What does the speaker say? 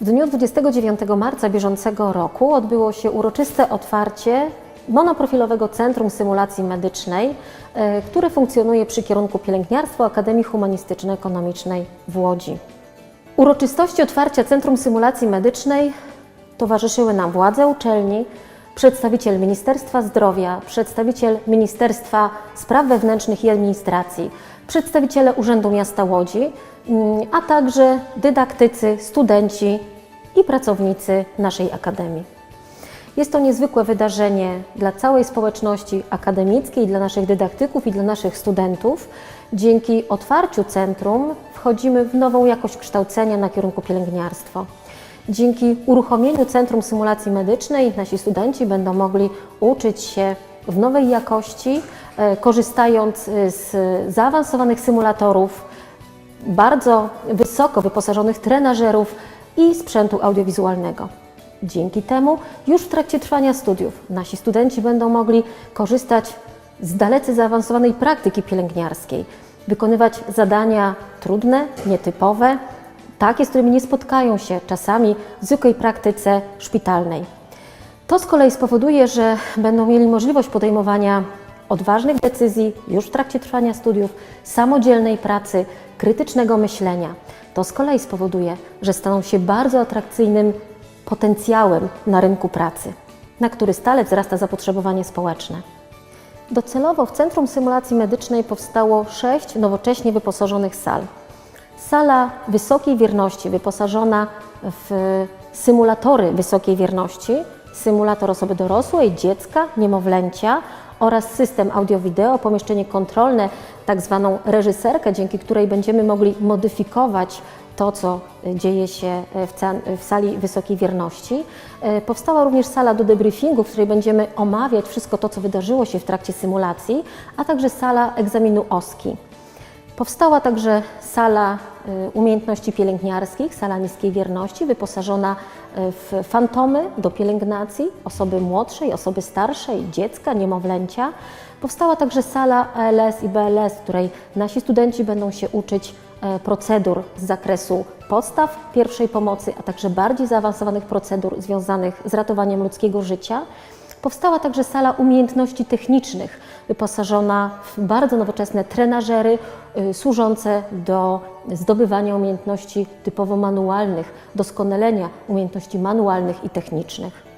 dniu 29 marca bieżącego roku odbyło się uroczyste otwarcie monoprofilowego Centrum Symulacji Medycznej, e, które funkcjonuje przy kierunku pielęgniarstwo Akademii Humanistyczno-Ekonomicznej w Łodzi. Uroczystości otwarcia Centrum Symulacji Medycznej towarzyszyły nam władze uczelni, przedstawiciel Ministerstwa Zdrowia, przedstawiciel Ministerstwa Spraw Wewnętrznych i Administracji, przedstawiciele Urzędu Miasta Łodzi, mm, a także dydaktycy, studenci i pracownicy naszej Akademii. Jest to niezwykłe wydarzenie dla całej społeczności akademickiej, dla naszych dydaktyków i dla naszych studentów. Dzięki otwarciu centrum wchodzimy w nową jakość kształcenia na kierunku pielęgniarstwo. Dzięki uruchomieniu Centrum Symulacji Medycznej nasi studenci będą mogli uczyć się w nowej jakości, e, korzystając e, z zaawansowanych symulatorów, bardzo wysoko wyposażonych trenażerów i sprzętu audiowizualnego. Dzięki temu już w trakcie trwania studiów nasi studenci będą mogli korzystać z dalece zaawansowanej praktyki pielęgniarskiej, wykonywać zadania trudne, nietypowe, takie, z którymi nie spotkają się czasami w zwykłej praktyce szpitalnej. To z kolei spowoduje, że będą mieli możliwość podejmowania odważnych decyzji już w trakcie trwania studiów, samodzielnej pracy, krytycznego myślenia. To z kolei spowoduje, że staną się bardzo atrakcyjnym potencjałem na rynku pracy, na który stale wzrasta zapotrzebowanie społeczne. Docelowo w Centrum Symulacji Medycznej powstało sześć nowocześnie wyposażonych sal. Sala wysokiej wierności, wyposażona w symulatory wysokiej wierności, symulator osoby dorosłej, dziecka, niemowlęcia oraz system audio-wideo, pomieszczenie kontrolne, tak zwaną reżyserkę, dzięki której będziemy mogli modyfikować to, co dzieje się w, sali wysokiej wierności. E, Powstała również sala do debriefingu, w której będziemy omawiać wszystko to, co wydarzyło się w trakcie symulacji, a także sala egzaminu OSKI. Powstała także sala y, umiejętności pielęgniarskich, sala niskiej wierności, wyposażona y, w fantomy do pielęgnacji osoby młodszej, osoby starszej, dziecka, niemowlęcia. Powstała także sala ALS i BLS, w której nasi studenci będą się uczyć e, procedur z zakresu podstaw pierwszej pomocy, a także bardziej zaawansowanych procedur związanych z ratowaniem ludzkiego życia. Powstała także sala umiejętności technicznych, wyposażona w bardzo nowoczesne trenażery y, służące do zdobywania umiejętności typowo manualnych, doskonalenia umiejętności manualnych i technicznych.